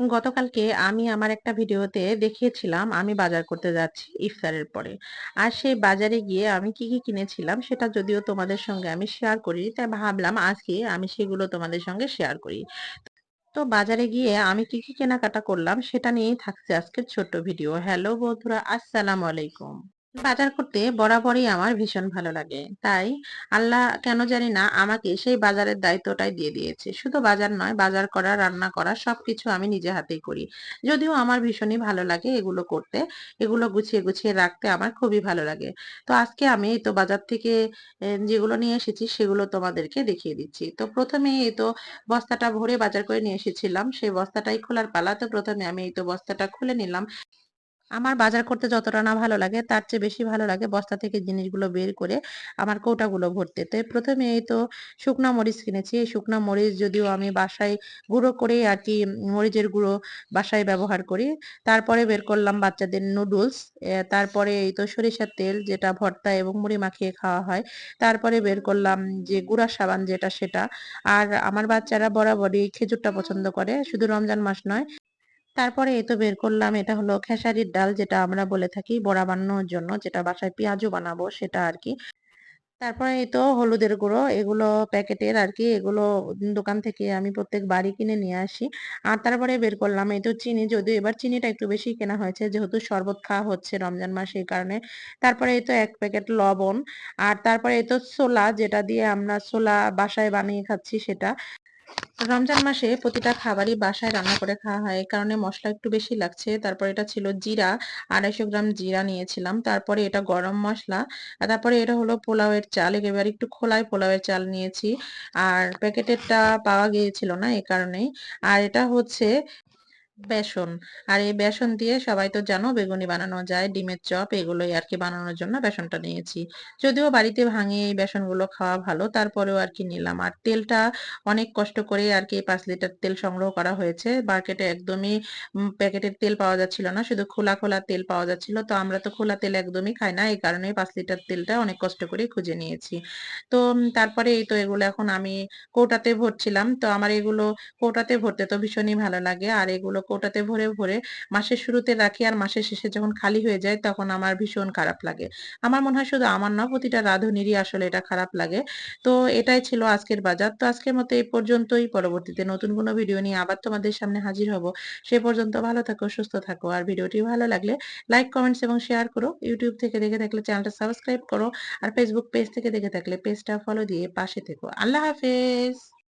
গতকালকে আমি আমার একটা ভিডিওতে দেখিয়েছিলাম আমি বাজার করতে যাচ্ছি ইফতারের পরে। আর সেই বাজারে গিয়ে আমি কি, কি কিনেছিলাম সেটা যদিও তোমাদের সঙ্গে আমি শেয়ার করি তাই ভাবলাম আজকে আমি সেগুলো তোমাদের সঙ্গে শেয়ার করি। তো বাজারে গিয়ে আমি কি, কি কেনাকাটা করলাম সেটা নিয়েই থাকছে আজকের ছোট্ট ভিডিও। হ্যালো বন্ধুরা, আসসালামু আলাইকুম। বাজার করতে বরাবরই আমার ভীষণ ভালো লাগে। তাই আল্লাহ কেন জানি না আমাকে সেই বাজারের দায়িত্বটাই দিয়ে দিয়েছে। শুধু বাজার নয়, বাজার করা, রান্না করা সবকিছু আমি নিজে হাতেই করি। যদিও আমার ভীষণই ভালো লাগে এগুলো করতে। এগুলো গুছিয়ে, গুছিয়ে রাখতে আমার খুবই ভালো লাগে। তো আজকে আমি এই তো বাজার থেকে যেগুলো নিয়ে এসেছি সেগুলো তোমাদেরকে দেখিয়ে দিচ্ছি। তো ১ম এ এই তো বস্তাটা ভরে বাজার করে নিয়ে এসেছিলাম। সেই বস্তাটাই খোলার পালা। তো প্রথমে আমি এই তো বস্তাটা খুলে নিলাম। আমার বাজার করতে যতটা না ভালো লাগে, তার চেয়ে বেশি ভালো লাগে বস্তা থেকে জিনিসগুলো বের করে আমার কৌটাগুলো ভরতে। তো প্রথমে এই তো শুকনো মরিচ কিনেছি। এই শুকনা মরিচ যদিও আমি বাসায় গুঁড়ো করেই আরকি মরিচের গুঁড়ো বাসায় ব্যবহার করি। তারপরে বের করলাম বাচ্চাদের নুডলস। তারপরে এই তো সরিষার তেল যেটা ভর্তা এবং মুড়ি মাখিয়ে খাওয়া হয়। তারপরে বের করলাম যে গুঁড়া সাবান যেটা সেটা। আর আমার বাচ্চারা বরাবরই খেজুরটা পছন্দ করে। শুধু রমজান মাস নয় তারপরে এই তো বের করলাম, এটা হলো খেসারির ডাল যেটা আমরা বলে থাকি বড়া বানানোর জন্য, যেটা বাসায় পেঁয়াজও বানাবো সেটা আর কি। তারপরে এই তো হলুদের গুঁড়ো, এগুলো প্যাকেটের আর কি এগুলো দোকান থেকে আমি প্রত্যেক বাড়ি কিনে নিয়ে আসি। আর তারপরে বের করলাম এই তো চিনি, যদিও এবার চিনিটা একটু বেশি কেনা হয়েছে, যেহেতু শরবত খাওয়া হচ্ছে রমজান মাস এই কারণে। তারপরে এই তো এক প্যাকেট লবণ, আর তারপরে এই তো ছোলা, যেটা দিয়ে আমরা ছোলা বাসায় বানিয়ে খাচ্ছি সেটা। রমজান মাসে প্রতিটা খাবারই বাসায় রান্না করে খাওয়া হয়। কারণে মশলা একটু বেশি লাগছে। তারপর এটা ছিল জিরা, ২৫০ গ্রাম জিরা নিয়েছিলাম। তারপরে এটা গরম মশলা তারপরে এটা হলো পোলাওয়ের চাল। একেবারে একটু খোলায় পোলাওয়ের চাল নিয়েছি। আর প্যাকেটেরটা পাওয়া গিয়েছিল না এ কারণেই। আর এটা হচ্ছে বেসন। আর এই বেসন দিয়ে সবাই তো জানো বেগুনি বানানো যায়, ডিমের চপ এগুলোই আর কি বানানোর জন্য বেসনটা নিয়েছি। যদিও বাড়িতে ভাঙিয়ে এই বেসনগুলো খাওয়া ভালো, তারপরেও আর কি নিলাম। আর তেলটা অনেক কষ্ট করে আর কি পাঁচ লিটার তেল সংগ্রহ করা হয়েছে। মার্কেটে একদমই প্যাকেটের তেল পাওয়া যাচ্ছিল না। শুধু খোলা, খোলা তেল পাওয়া যাচ্ছিল। তো আমরা তো খোলা তেল একদমই খাই না। এই কারণে পাঁচ লিটার তেলটা অনেক কষ্ট করে খুঁজে নিয়েছি। তো তারপরে এই তো এগুলো এখন আমি কৌটাতে ভরছিলাম। তো আমার এগুলো কৌটাতে ভরতে তো ভীষণই ভালো লাগে। আর এগুলো কৌটাতে ভরে, ভরে মাসের শুরুতে রাখি আর মাসের শেষে যখন খালি হয়ে যায় তখন আমার ভীষণ খারাপ লাগে। আমার মনে হয় শুধু আমার না প্রতিটা রাঁধুনিরই আসলে এটা খারাপ লাগে। তো এটাই ছিল আজকের বাজার। তো আজকের মতো এই পর্যন্তই। পরবর্তীতে নতুন কোনো ভিডিও নিয়ে আবার তোমাদের সামনে হাজির হব। সে পর্যন্ত ভালো থাকো, সুস্থ থাকো। আর ভিডিওটি ভালো লাগলে লাইক, কমেন্টস এবং শেয়ার করো। ইউটিউব থেকে দেখে থাকলে চ্যানেলটা সাবস্ক্রাইব করো। আর ফেসবুক পেজ থেকে দেখে থাকলে পেজটা ফলো দিয়ে পাশে থেকো। আল্লাহ হাফেজ।